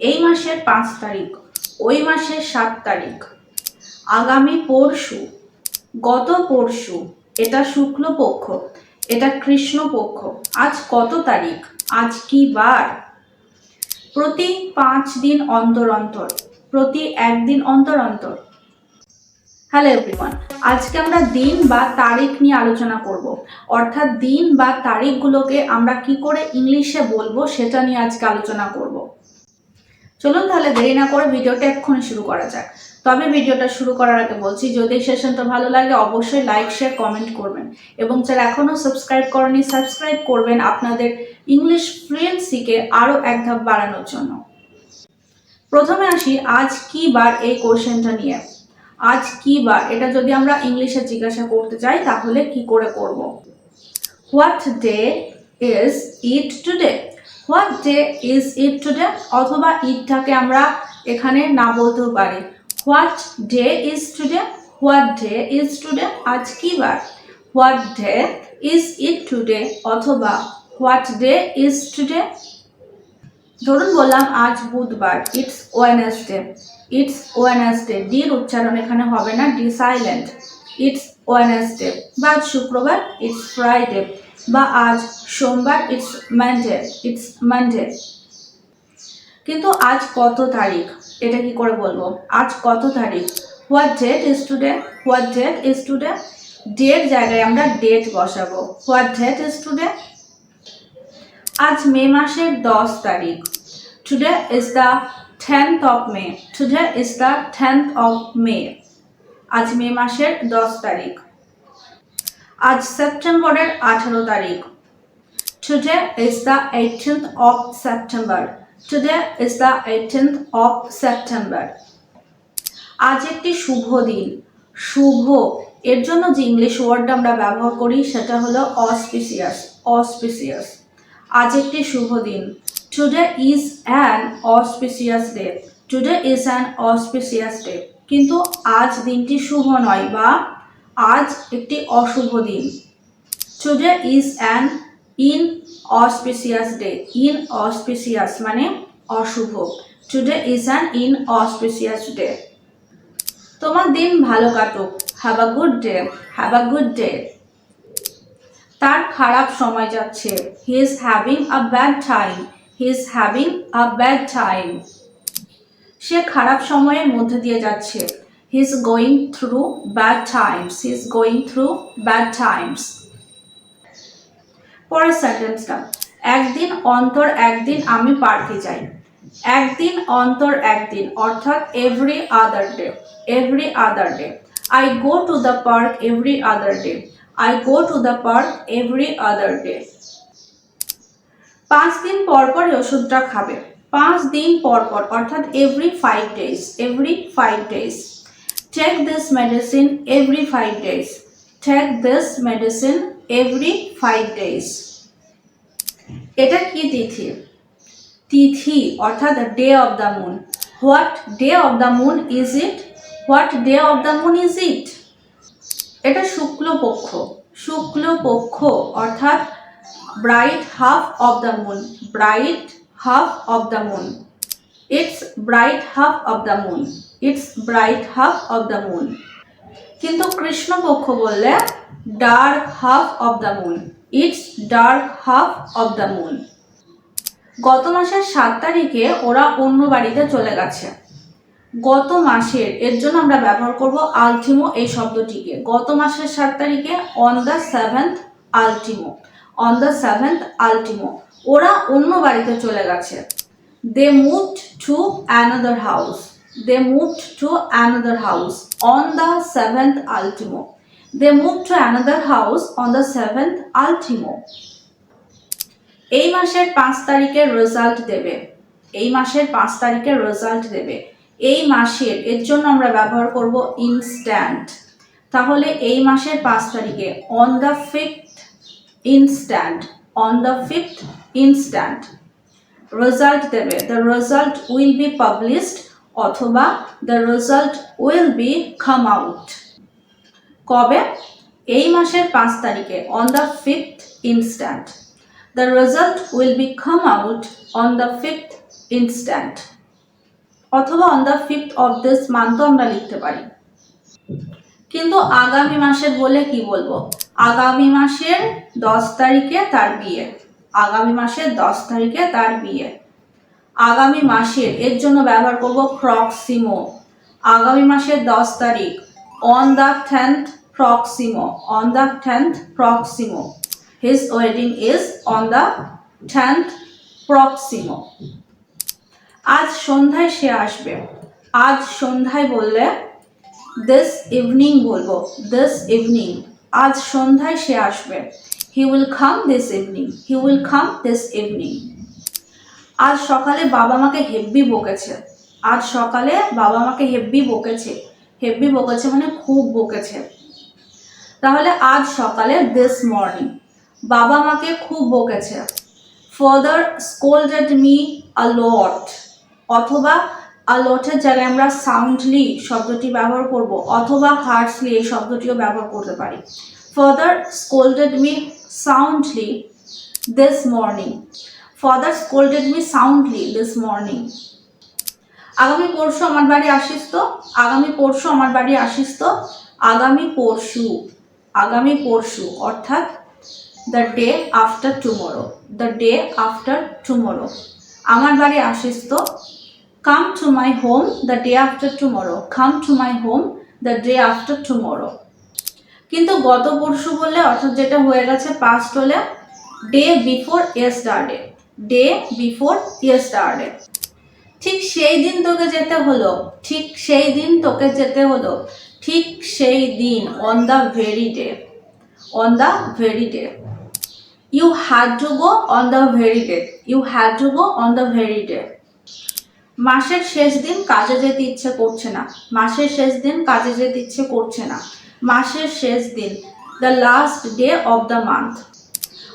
এই মাসের পাঁচ তারিখ, ওই মাসের সাত তারিখ। আগামী পরশু, গত পরশু, এটা শুক্লপক্ষ, এটা কৃষ্ণপক্ষ। আজ কত তারিখ? আজ কি বার? প্রতি পাঁচ দিন অন্তর অন্তর, প্রতি একদিন অন্তর অন্তর। হ্যালো এভরিওয়ান আজকে আমরা দিন বা তারিখ নিয়ে আলোচনা করব। অর্থাৎ দিন বা তারিখগুলোকে আমরা কি করে ইংলিশে বলব সেটা নিয়ে আজকে আলোচনা করব। চলুন তাহলে দেরি না করে ভিডিওটা এক্ষুনি শুরু করা যাক। তবে ভিডিওটা শুরু করার আগে বলছি, যদি সেশনটা ভালো লাগে অবশ্যই লাইক, শেয়ার, কমেন্ট করবেন। এবং যারা এখনও সাবস্ক্রাইব করেনি সাবস্ক্রাইব করবেন আপনাদের ইংলিশ ফ্লুয়েন্সিকে আরও এক ধাপ বাড়ানোর জন্য। প্রথমে আসি, আজ কি বার এই কোশ্চেনটা নিয়ে? আজ কি বার? এটা যদি আমরা ইংলিশে জিজ্ঞাসা করতে চাই তাহলে কি করে করব? What day is it today? What day is it today? অথবা ইটটাকে আমরা এখানে না বলতেও পারি। What day is today? What day is today? আজ কি বার? What day is it today? অথবা হোয়াট ডে ইজ টুডে? ধরুন বললাম আজ বুধবার, ইটস ওয়েনেসডে। It's Wednesday. ডির উচ্চারণ এখানে হবে না, ডি সাইলেন্ট। It's Wednesday. বা শুক্রবার, ইটস ফ্রাইডে। বা আজ সোমবার ইটস মানডে ইটস মানডে কিন্তু আজ কত তারিখ? এটা কি করে বলব? আজ কত তারিখ? What date is today what date is today date জায়গায় আমরা ডেট বসাবো। হোয়াট ডেট ইজ টুডে আজ মে মাসের দশ তারিখ। Today is the tenth of May today is the tenth of May আজ মে মাসের দশ তারিখ। আজ সেপ্টেম্বরের আঠারো তারিখ। Today is the eighteenth of September today is the eighteenth of September আজ একটি শুভ দিন। শুভ। এর জন্য যে ইংলিশ ওয়ার্ডটা আমরা ব্যবহার করি, সেটা হলো অসপিসিয়াস অসপিসিয়াস আজ একটি শুভ দিন। Today is an auspicious day today is an auspicious day কিন্তু আজ দিনটি শুভ নয় বা আজ একটি অশুভ দিন। Today is an inauspicious day inauspicious মানে অশুভ। Today is an inauspicious day তোমার দিন ভালো কাটুক। Have a good day have a good day তার খারাপ সময় যাচ্ছে। He is having a bad time he is having a bad time সে খারাপ সময়ের মধ্যে দিয়ে যাচ্ছে। Is going through bad times he is going through bad times পরের সেন্টেন্সটা একদিন অন্তর, একদিন আমি পার্কে যাই। একদিন অন্তর, একদিন, অর্থাৎ every other day every other day I go to the park every other day I go to the park every other day পাঁচ দিন পর পর ওষুধটা খাবে। পাঁচ দিন পর পর, অর্থাৎ every five days every five days take this medicine every five days take this medicine every five days এটা কি তিথি? তিথি, অর্থাৎ day of the moon what day of the moon is it what day of the moon is it এটা শুক্লপক্ষ। শুক্লপক্ষ, অর্থাৎ bright half of the moon bright half of the moon it's bright half of the moon it's bright half of the moon কিন্তু কৃষ্ণপক্ষ বললে dark half of the moon it's dark half of the moon গত মাসের সাত তারিখে ওরা অন্য বাড়িতে চলে গেছে। গত মাসের, এর জন্য আমরা ব্যবহার করব আলটিমো এই শব্দটিকে। গত মাসের সাত তারিখে on the seventh ultimo on the seventh ultimo ওরা অন্য বাড়িতে চলে গেছে। They moved to another house they moved to another house on the seventh ultimo they move to another house on the seventh ultimo এই মাসের পাঁচ তারিখের result দেবে। এই মাসের পাঁচ তারিখের রেজাল্ট দেবে। এই মাসের, এর জন্য আমরা ব্যবহার করব ইনস্ট্যান্ট তাহলে এই মাসের পাঁচ তারিখে on the fifth instant on the fifth instant result দেবে। The result will be published অথবা the result will be come out কবে? এই মাসের পাঁচ তারিখে on the fifth instant The result will be come out on the fifth instant. অথবা on the fifth of this মান্থও আমরা লিখতে পারি। কিন্তু আগামী মাসের বলে কি বলব? আগামী মাসের দশ তারিখে তার বিয়ে। আগামী মাসের দশ তারিখে তার বিয়ে। আগামী মাসের, এর জন্য ব্যবহার করব প্রক্সিমো। আগামী মাসের দশ তারিখ on the tenth proximo. On the tenth proximo. His wedding is on the tenth proximo. আজ সন্ধ্যায় সে আসবে। আজ সন্ধ্যায় বললে দিস ইভিনিং বলব। দিস ইভিনিং আজ সন্ধ্যায় সে আসবে। He will come this evening he will come this evening আজ সকালে বাবা মাকে হেব্বি বকেছে। আজ সকালে বাবা মাকে হেব্বি বকেছে। হেব্বি বকেছে মানে খুব বকেছে। তাহলে আজ সকালে দিস মর্নিং বাবা মাকে খুব বকেছে। Father scolded me a lot অথবা আ লটের জায়গায় আমরা সাউন্ডলি শব্দটি ব্যবহার করব, অথবা হার্সলি এই শব্দটিও ব্যবহার করতে পারি। Father scolded me soundly this morning father scolded me soundly this morning আগামী পরশু আমার বাড়ি আসিস তো? আগামী পরশু আমার বাড়ি আসিস তো? আগামী পরশু আগামী পরশু, অর্থাৎ the day after tomorrow the day after tomorrow আমার বাড়ি আসিস তো? Come to my home the day after tomorrow come to my home the day after tomorrow কিন্তু গত পরশু বললে, অর্থাৎ যেটা হয়ে গেছে পাস্ট হলে day before yesterday day before yesterday ঠিক সেই দিন তোকে যেতে হলো, ঠিক সেই দিন তোকে যেতে হলো, ঠিক সেই দিন on the very day on the very day you had to go on the very day you had to go on the very day মাসের শেষ দিন কাজে যেতে ইচ্ছে করছে না, মাসের শেষ দিন কাজে যেতে ইচ্ছে করছে না। মাসের শেষ দিন the last day of the month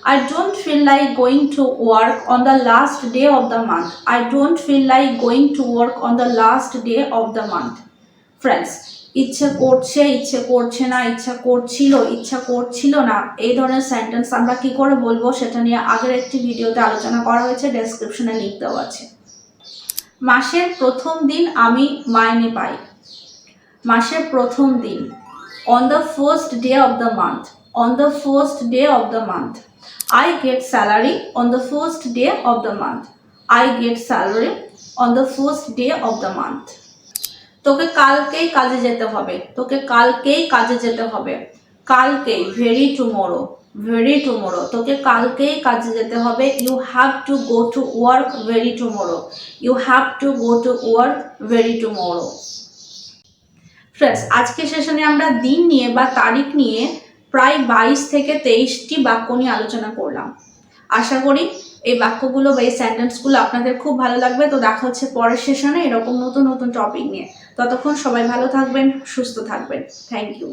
I don't feel like going to work on the last day of the month. I don't feel like going to work on the last day of the month. Friends, ইচ্ছে করছে ইচ্ছে করছে না ইচ্ছা করছিল ইচ্ছা করছিল না এই ধরনের সেন্টেন্স আমরা কি করে বলব সেটা নিয়ে আগের একটি ভিডিওতে আলোচনা করা হয়েছে ডেসক্রিপশনে লিঙ্ক দেওয়া আছে মাসের প্রথম দিন আমি মাইনে পাই মাসের প্রথম দিন on the first day of the month on the first day of the month I get salary on the first day of the month. I get salary on the first day of the month. তোকে কালকেই কাজে যেতে হবে। তোকে কালকেই কাজে যেতে হবে। কালকেই ভেরি টুমোরো ভেরি টুমোরো তোকে কালকেই কাজে যেতে হবে। You have to go to work very tomorrow you have to go to work very tomorrow friends আজকে সেশনে আমরা দিন নিয়ে বা তারিখ নিয়ে প্রায় বাইশ থেকে তেইশটি বাক্য নিয়ে আলোচনা করলাম। আশা করি এই বাক্যগুলো বা এই সেন্টেন্সগুলো আপনাদের খুব ভালো লাগবে। তো দেখা হচ্ছে পরের সেশনে এরকম নতুন নতুন টপিক নিয়ে। ততক্ষণ সবাই ভালো থাকবেন, সুস্থ থাকবেন। Thank you